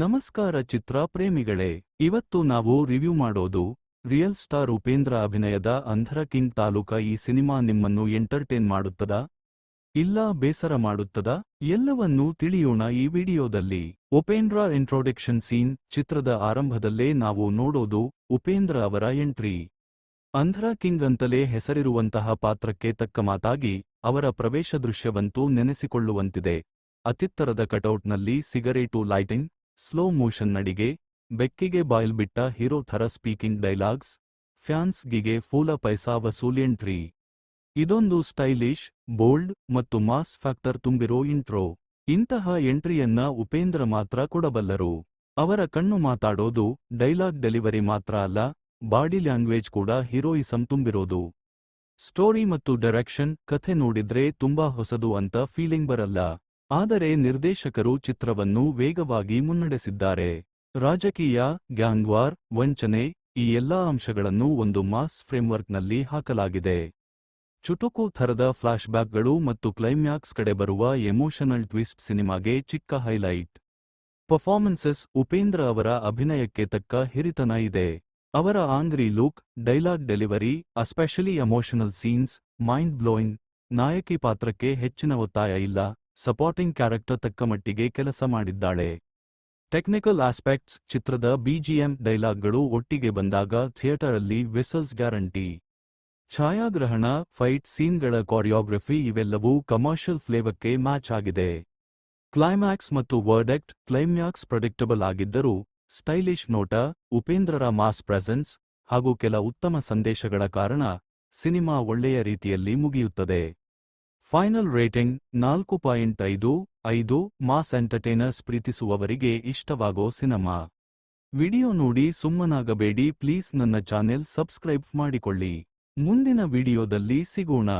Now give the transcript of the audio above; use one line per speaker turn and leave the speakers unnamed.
ನಮಸ್ಕಾರ ಚಿತ್ರ ಪ್ರೇಮಿಗಳೇ, ಇವತ್ತು ನಾವು ರಿವ್ಯೂ ಮಾಡೋದು ರಿಯಲ್ ಸ್ಟಾರ್ ಉಪೇಂದ್ರ ಅಭಿನಯದ ಅಂಧರ ಕಿಂಗ್ ತಾಲೂಕ ಈ ಸಿನಿಮಾ ನಿಮ್ಮನ್ನು ಎಂಟರ್ಟೈನ್ ಮಾಡುತ್ತದ? ಇಲ್ಲ ಬೇಸರ ಮಾಡುತ್ತದ? ಎಲ್ಲವನ್ನೂ ತಿಳಿಯೋಣ ಈ ವಿಡಿಯೋದಲ್ಲಿ. ಉಪೇಂದ್ರ ಇಂಟ್ರೊಡಕ್ಷನ್ ಸೀನ್ ಚಿತ್ರದ ಆರಂಭದಲ್ಲೇ ನಾವು ನೋಡೋದು ಉಪೇಂದ್ರ ಅವರ ಎಂಟ್ರಿ. ಅಂಧ್ರ ಕಿಂಗ್ ಅಂತಲೇ ಹೆಸರಿರುವಂತಹ ಪಾತ್ರಕ್ಕೆ ತಕ್ಕ ಮಾತಾಗಿ ಅವರ ಪ್ರವೇಶ ದೃಶ್ಯವಂತೂ ನೆನೆಸಿಕೊಳ್ಳುವಂತಿದೆ. ಅತಿತ್ತರದ ಕಟೌಟ್ನಲ್ಲಿ ಸಿಗರೇಟು, ಲೈಟಿಂಗ್ ಸ್ಲೋ ಮೋಷನ್ ನಡಿಗೆ, ಬೆಕ್ಕಿಗೆ ಬಾಯಲ್ ಬಿಟ್ಟ ಹೀರೋ ಥರ ಸ್ಪೀಕಿಂಗ್ ಡೈಲಾಗ್ಸ್, ಫ್ಯಾನ್ಸ್ಗಿಗೆ ಫೂಲ ಪೈಸಾ ವಸೂಲ್ ಎಂಟ್ರಿ ಇದೊಂದು ಸ್ಟೈಲಿಶ್, ಬೋಲ್ಡ್ ಮತ್ತು ಮಾಸ್ ಫ್ಯಾಕ್ಟರ್ ತುಂಬಿರೋ ಇಂಟ್ರೋ. ಇಂತಹ ಎಂಟ್ರಿಯನ್ನ ಉಪೇಂದ್ರ ಮಾತ್ರ ಕೊಡಬಲ್ಲರು. ಅವರ ಕಣ್ಣು ಮಾತಾಡೋದು, ಡೈಲಾಗ್ ಡೆಲಿವರಿ ಮಾತ್ರ ಅಲ್ಲ, ಬಾಡಿ ಲ್ಯಾಂಗ್ವೇಜ್ ಕೂಡ ಹೀರೋಯಿಸಂ ತುಂಬಿರೋದು. ಸ್ಟೋರಿ ಮತ್ತು ಡೈರೆಕ್ಷನ್, ಕಥೆ ನೋಡಿದ್ರೆ ತುಂಬಾ ಹೊಸದು ಅಂತ ಫೀಲಿಂಗ್ ಬರಲ್ಲ. ಆದರೆ ನಿರ್ದೇಶಕರು ಚಿತ್ರವನ್ನು ವೇಗವಾಗಿ ಮುನ್ನಡೆಸಿದ್ದಾರೆ. ರಾಜಕೀಯ, ಗ್ಯಾಂಗ್ವಾರ್, ವಂಚನೆ ಈ ಎಲ್ಲಾ ಅಂಶಗಳನ್ನು ಒಂದು ಮಾಸ್ ಫ್ರೇಮ್ವರ್ಕ್ನಲ್ಲಿ ಹಾಕಲಾಗಿದೆ. ಚುಟುಕು ಥರದ ಫ್ಲಾಶ್ಬ್ಯಾಕ್ಗಳು ಮತ್ತು ಕ್ಲೈಮ್ಯಾಕ್ಸ್ ಕಡೆ ಬರುವ ಎಮೋಷನಲ್ ಟ್ವಿಸ್ಟ್ ಸಿನಿಮಾಗೆ ಚಿಕ್ಕ ಹೈಲೈಟ್. ಪರ್ಫಾರ್ಮೆನ್ಸಸ್ ಉಪೇಂದ್ರ ಅವರ ಅಭಿನಯಕ್ಕೆ ತಕ್ಕ ಹಿರಿತನ ಇದೆ. ಅವರ angry look, dialogue delivery, especially emotional scenes, mind blowing ನಾಯಕಿ ಪಾತ್ರಕ್ಕೆ ಹೆಚ್ಚಿನ ಒತ್ತಾಯ ಇಲ್ಲ. ಸಪೋರ್ಟಿಂಗ್ ಕ್ಯಾರೆಕ್ಟರ್ ತಕ್ಕಮಟ್ಟಿಗೆ ಕೆಲಸ ಮಾಡಿದ್ದಾಳೆ. ಟೆಕ್ನಿಕಲ್ ಆಸ್ಪೆಕ್ಟ್ಸ್ ಚಿತ್ರದ ಬಿಜಿಎಂ ಡೈಲಾಗ್ಗಳು ಒಟ್ಟಿಗೆ ಬಂದಾಗ ಥಿಯೇಟರಲ್ಲಿ ವಿಸಲ್ಸ್ ಗ್ಯಾರಂಟಿ. ಛಾಯಾಗ್ರಹಣ, ಫೈಟ್ ಸೀನ್ಗಳ ಕೊರಿಯೋಗ್ರಫಿ ಇವೆಲ್ಲವೂ ಕಮರ್ಷಿಯಲ್ ಫ್ಲೇವಕ್ಕೆ ಮ್ಯಾಚ್ ಆಗಿದೆ. ಕ್ಲೈಮ್ಯಾಕ್ಸ್ ಮತ್ತು ವರ್ಡೆಕ್ಟ್ ಕ್ಲೈಮ್ಯಾಕ್ಸ್ ಪ್ರೊಡಿಕ್ಟಬಲ್ ಆಗಿದ್ದರೂ, ಸ್ಟೈಲಿಶ್ ನೋಟ, ಉಪೇಂದ್ರರ ಮಾಸ್ ಪ್ರೆಸೆನ್ಸ್ ಹಾಗೂ ಕೆಲ ಉತ್ತಮ ಸಂದೇಶಗಳ ಕಾರಣ ಸಿನಿಮಾ ಒಳ್ಳೆಯ ರೀತಿಯಲ್ಲಿ ಮುಗಿಯುತ್ತದೆ. ಫೈನಲ್ ರೇಟಿಂಗ್ ನಾಲ್ಕು ಪಾಯಿಂಟ್ ಐದು ಐದು ಮಾಸ್ ಎಂಟರ್ಟೈನರ್ಸ್ ಪ್ರೀತಿಸುವವರಿಗೆ ಇಷ್ಟವಾಗೋ ಸಿನಿಮಾ. ವಿಡಿಯೋ ನೋಡಿ ಸುಮ್ಮನಾಗಬೇಡಿ ಪ್ಲೀಸ್ ನನ್ನ ಚಾನೆಲ್ ಸಬ್ಸ್ಕ್ರೈಬ್ ಮಾಡಿಕೊಳ್ಳಿ. ಮುಂದಿನ ವಿಡಿಯೋದಲ್ಲಿ ಸಿಗೋಣ.